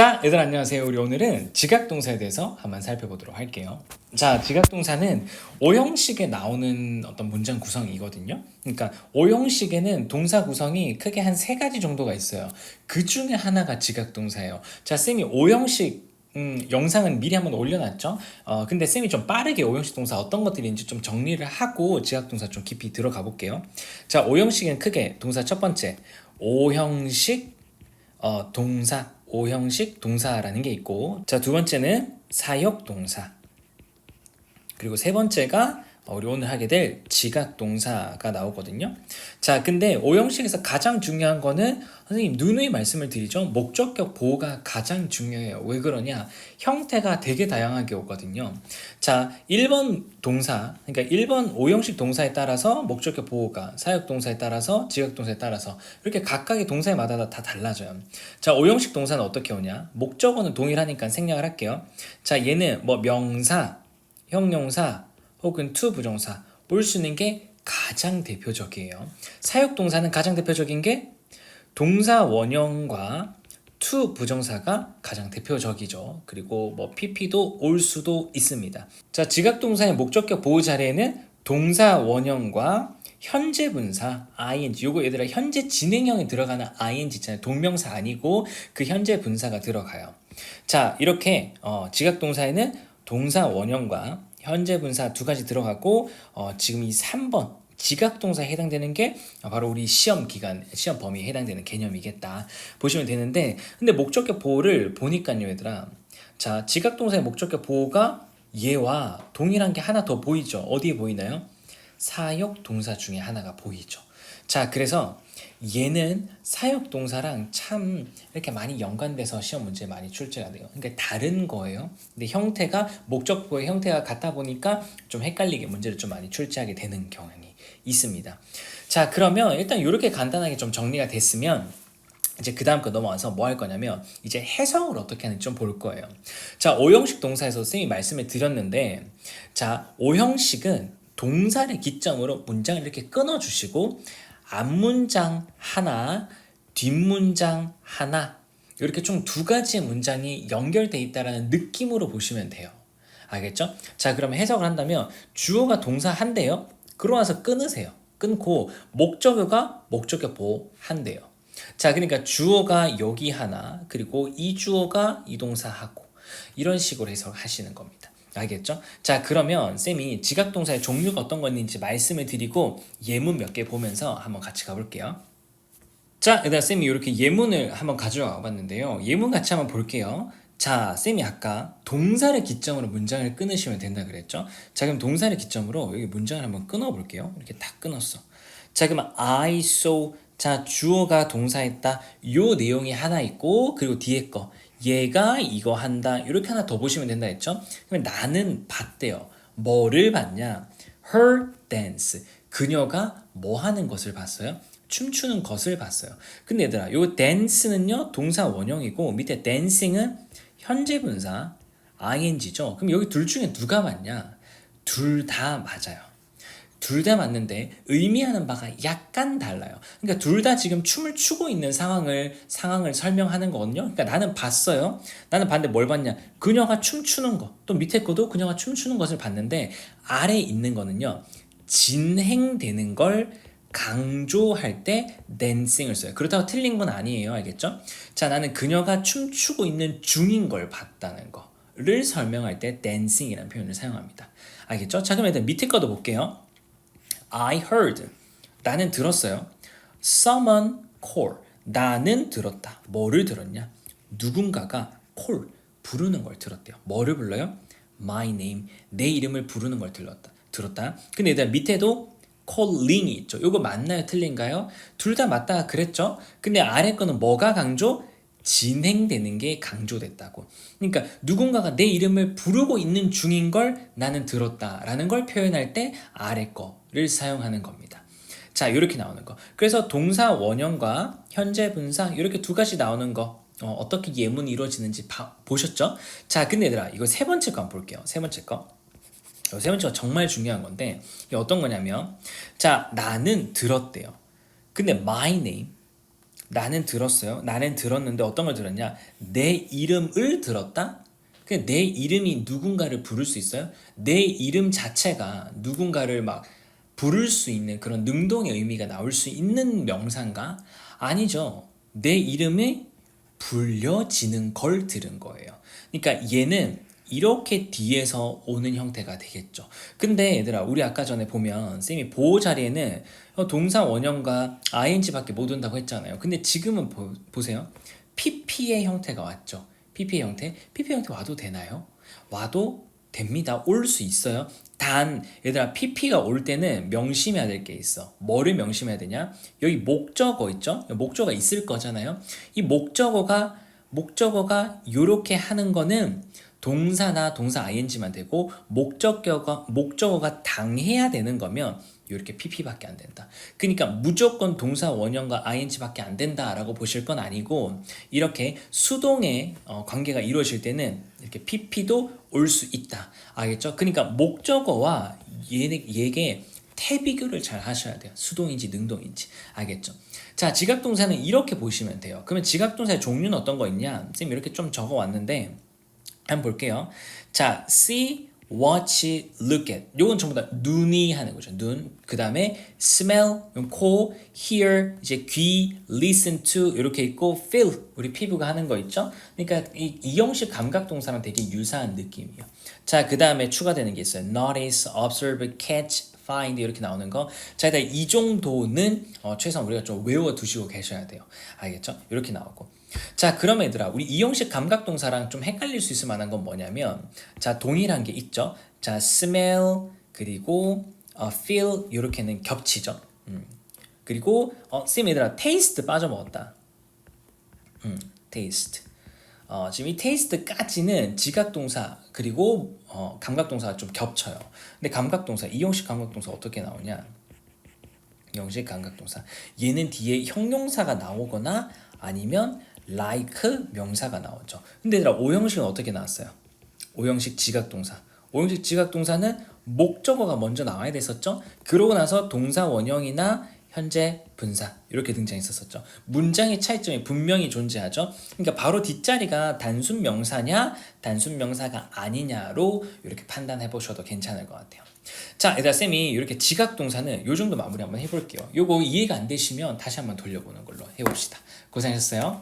자, 얘들 안녕하세요. 우리 오늘은 지각동사에 대해서 한번 살펴보도록 할게요. 자, 지각동사는 오형식에 나오는 어떤 문장 구성이거든요. 그러니까 오형식에는 동사 구성이 크게 한 세 가지 정도가 있어요. 그 중에 하나가 지각동사예요. 자, 쌤이 오형식 음, 영상은 미리 한번 올려놨죠. 어, 근데 쌤이 좀 빠르게 오형식 동사 어떤 것들인지 좀 정리를 하고 지각동사 좀 깊이 들어가 볼게요. 자, 오형식은 크게 동사 첫 번째 오형식 어, 동사 오형식 동사라는 게 있고 자 두 번째는 사역 동사. 그리고 세 번째가 어, 우리 오늘 하게 될 지각 동사가 나오거든요. 자, 근데 오형식에서 가장 중요한 거는 선생님 누누이 말씀을 드리죠. 목적격 보호가 가장 중요해요. 왜 그러냐? 형태가 되게 다양하게 오거든요. 자, 1번 동사, 그러니까 1번 오형식 동사에 따라서 목적격 보호가, 사역 동사에 따라서 지각 동사에 따라서 이렇게 각각의 동사마다 다 달라져요. 자, 오형식 동사는 어떻게 오냐? 목적어는 동일하니까 생략을 할게요. 자, 얘는 뭐 명사, 형용사, 혹은 to 부정사 올 수 있는 게 가장 대표적이에요. 사역 동사는 가장 대표적인 게 동사 원형과 to 부정사가 가장 대표적이죠. 그리고 뭐 pp도 올 수도 있습니다. 자, 지각 동사의 목적격 보호 자리에는 동사 원형과 현재 분사 ing 요거 얘들아 현재 진행형에 들어가는 ing 있잖아요. 동명사 아니고 그 현재 분사가 들어가요. 자, 이렇게 어, 지각 동사에는 동사 원형과 현재 분사 두 가지 들어가고 어, 지금 이 3번 지각 동사에 해당되는 게 바로 우리 시험 기간, 시험 범위에 해당되는 개념이겠다 보시면 되는데 근데 목적격 보호를 보니까요 얘들아. 자 지각 동사의 목적격 보호가 얘와 동일한 게 하나 더 보이죠? 어디에 보이나요? 사역 동사 중에 하나가 보이죠. 자 그래서 얘는 사역 동사랑 참 이렇게 많이 연관돼서 시험 문제에 많이 출제가 돼요. 그러니까 다른 거예요. 근데 형태가 목적보의 형태가 같다 보니까 좀 헷갈리게 문제를 좀 많이 출제하게 되는 경향이 있습니다. 자, 그러면 일단 이렇게 간단하게 좀 정리가 됐으면 이제 그 다음 거 넘어와서 뭐 할 거냐면 이제 해석을 어떻게 하는지 좀 볼 거예요. 자, 오형식 동사에서 쌤이 말씀을 드렸는데 자, 오형식은 동사를 기점으로 문장을 이렇게 끊어주시고 앞문장 하나, 뒷문장 하나 이렇게 총 두 가지의 문장이 연결돼 있다라는 느낌으로 보시면 돼요. 알겠죠? 자, 그러면 해석을 한다면 주어가 동사 한대요. 그러나서 끊으세요. 끊고 목적어가 목적어 보호 한대요. 자, 그러니까 주어가 여기 하나, 그리고 이 주어가 이 동사 하고 이런 식으로 해석하시는 겁니다. 알겠죠? 자, 그러면 쌤이 지각동사의 종류가 어떤 건지 말씀을 드리고 예문 몇 개 보면서 한번 같이 가볼게요. 자, 일단 쌤이 이렇게 예문을 한번 가져와 봤는데요. 예문 같이 한번 볼게요. 자, 쌤이 아까 동사를 기점으로 문장을 끊으시면 된다 그랬죠? 자, 그럼 동사를 기점으로 여기 문장을 한번 끊어 볼게요. 이렇게 딱 끊었어. 자, 그러면 I saw 자, 주어가 동사했다. 요 내용이 하나 있고 그리고 뒤에 거 얘가 이거 한다. 이렇게 하나 더 보시면 된다 했죠? 그러면 나는 봤대요. 뭐를 봤냐? Her dance. 그녀가 뭐 하는 것을 봤어요? 춤추는 것을 봤어요. 근데 얘들아, 요 dance는요 동사 원형이고 밑에 dancing은 현재 분사 ing죠. 그럼 여기 둘 중에 누가 맞냐? 둘 다 맞아요. 둘 다 맞는데 의미하는 바가 약간 달라요. 그러니까 둘 다 지금 춤을 추고 있는 상황을 상황을 설명하는 거거든요. 그러니까 나는 봤어요. 나는 봤는데 뭘 봤냐? 그녀가 춤추는 거. 또 밑에 거도 그녀가 춤추는 것을 봤는데 아래 있는 거는요. 진행되는 걸 강조할 때 dancing을 써요. 그렇다고 틀린 건 아니에요. 알겠죠? 자, 나는 그녀가 춤추고 있는 중인 걸 봤다는 거를 설명할 때 dancing이라는 표현을 사용합니다. 알겠죠? 자, 그럼 일단 밑에 거도 볼게요. I heard. 나는 들었어요. Someone call. 나는 들었다. 뭐를 들었냐? 누군가가 call. 부르는 걸 들었대요. 뭐를 불러요? My name. 내 이름을 부르는 걸 들었다. 들었다. 근데 일단 밑에도 calling이 있죠. 요거 맞나요? 틀린가요? 둘 다 맞다 그랬죠? 근데 아래 거는 뭐가 강조? 진행되는 게 강조됐다고. 그러니까 누군가가 내 이름을 부르고 있는 중인 걸 나는 들었다라는 걸 표현할 때 아래 거 를 사용하는 겁니다. 자, 이렇게 나오는 거. 그래서 동사 원형과 현재 분사 이렇게 두 가지 나오는 거. 어, 떻게 예문이 이루어지는지 봐, 보셨죠? 자, 근데 얘들아, 이거 세 번째 거 한번 볼게요. 세 번째 거. 세 번째가 정말 중요한 건데, 이게 어떤 거냐면, 자, 나는 들었대요. 근데 my name, 나는 들었어요. 나는 들었는데 어떤 걸 들었냐? 내 이름을 들었다? 그내 이름이 누군가를 부를 수 있어요? 내 이름 자체가 누군가를 막 부를 수 있는 그런 능동의 의미가 나올 수 있는 명사인가? 아니죠. 내 이름이 불려지는 걸 들은 거예요. 그러니까 얘는 이렇게 뒤에서 오는 형태가 되겠죠. 근데 얘들아, 우리 아까 전에 보면 쌤이 보호 자리에는 동사 원형과 ing밖에 못 온다고 했잖아요. 근데 지금은 보, 보세요. pp의 형태가 왔죠. pp의 형태. pp의 형태 와도 되나요? 와도 됩니다. 올 수 있어요. 단 얘들아 pp가 올 때는 명심해야 될 게 있어. 뭐를 명심해야 되냐? 여기 목적어 있죠? 목적어가 있을 거잖아요. 이 목적어가 목적어가 요렇게 하는 거는 동사나 동사 ing만 되고 목적어가 목적어가 당해야 되는 거면 이렇게 pp밖에 안 된다. 그러니까 무조건 동사 원형과 ing밖에 안 된다라고 보실 건 아니고 이렇게 수동의 어, 관계가 이루어질 때는 이렇게 pp도 올 수 있다. 알겠죠? 그러니까 목적어와 얘네 얘게 태비교를 잘 하셔야 돼요. 수동인지 능동인지. 알겠죠? 자, 지각동사는 이렇게 보시면 돼요. 그러면 지각동사의 종류는 어떤 거 있냐? 쌤 이렇게 좀 적어 왔는데 한번 볼게요. 자, see, watch, look at. 요건 전부 다 눈이 하는 거죠. 눈. 그 다음에 smell, 코, hear, 이제 귀, listen to 이렇게 있고 feel, 우리 피부가 하는 거 있죠. 그러니까 이, 이 형식 감각 동사랑 되게 유사한 느낌이에요. 자, 그 다음에 추가되는 게 있어요. notice, observe, catch, find 이렇게 나오는 거. 자, 일단 이 정도는 어, 최소한 우리가 좀 외워 두시고 계셔야 돼요. 알겠죠? 이렇게 나오고. 자, 그럼 얘들아, 우리 이 형식 감각 동사랑 좀 헷갈릴 수 있을 만한 건 뭐냐면, 자, 동일한 게 있죠. 자, smell 그리고 어, feel 이렇게는 겹치죠. 음. 그리고 어, 쌤 얘들아, taste 빠져먹었다. 음, taste. 어, 지금 이 taste까지는 지각동사 그리고 어, 감각동사가 좀 겹쳐요. 근데 감각동사 이형식 감각동사 어떻게 나오냐? 형식 감각동사 얘는 뒤에 형용사가 나오거나 아니면 like 명사가 나오죠. 근데 얘들아 오형식은 어떻게 나왔어요? 오형식 지각동사. 오형식 지각동사는 목적어가 먼저 나와야 됐었죠. 그러고 나서 동사 원형이나 현재 분사 이렇게 등장했었었죠. 문장의 차이점이 분명히 존재하죠. 그러니까 바로 뒷자리가 단순 명사냐 단순 명사가 아니냐로 이렇게 판단해 보셔도 괜찮을 것 같아요. 자, 얘들아 쌤이 이렇게 지각 동사는 요 정도 마무리 한번 해볼게요. 요거 이해가 안 되시면 다시 한번 돌려보는 걸로 해봅시다. 고생하셨어요.